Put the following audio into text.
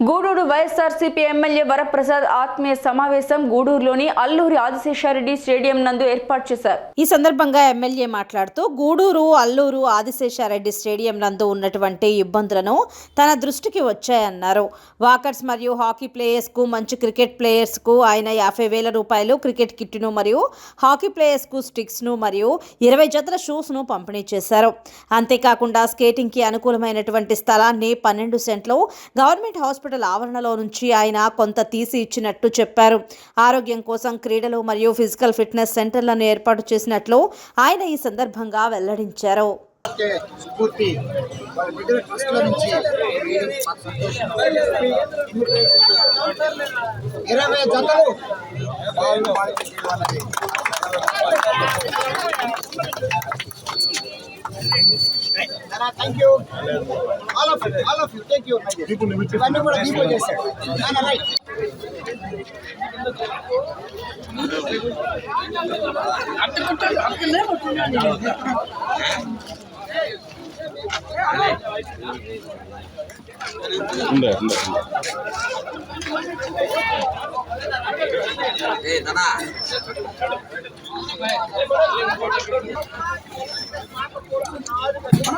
Gudur YSRCP MLA Varaprasad ఆత్మీయ సమావేశం గూడూరులోని Alluri Adisesha Reddy stadium నందు ఏర్పాటు చేశారు. ఈ సందర్భంగా ఎమ్మెల్యే మాట్లాడుతూ గూడూరు అల్లూరు ఆదిశేషారెడ్డి స్టేడియం నందు ఉన్నటువంటి ఇబ్బందులను తన దృష్టికి వచ్చాయన్నారు. వాకర్స్ మరియు హాకీ ప్లేయర్స్కు మంచి క్రికెట్ ప్లేయర్స్కు ఆయన యాభై వేల రూపాయలు క్రికెట్ కిట్ను మరియు హాకీ ప్లేయర్స్కు స్టిక్స్ను మరియు ఇరవై జతల షూస్ను పంపిణీ చేశారు. అంతేకాకుండా స్కేటింగ్కి అనుకూలమైనటువంటి స్థలాన్ని పన్నెండు సెంట్లు గవర్నమెంట్ హాస్పిటల్ ఆవరణలో నుంచి ఆయన కొంత తీసి ఇచ్చినట్టు చెప్పారు. ఆరోగ్యం కోసం క్రీడలు మరియు ఫిజికల్ ఫిట్నెస్ సెంటర్లను ఏర్పాటు చేసినట్లు ఆయన ఈ సందర్భంగా వెల్లడించారు. స్ఫూర్తి. ట్రస్ట్ల నుంచి ఇరవై జతలు. You. All of you, all of you, thank you. ఇవన్నీ కూడా దీపం చేశాడు. ఉండే ఉండే ఏ నానా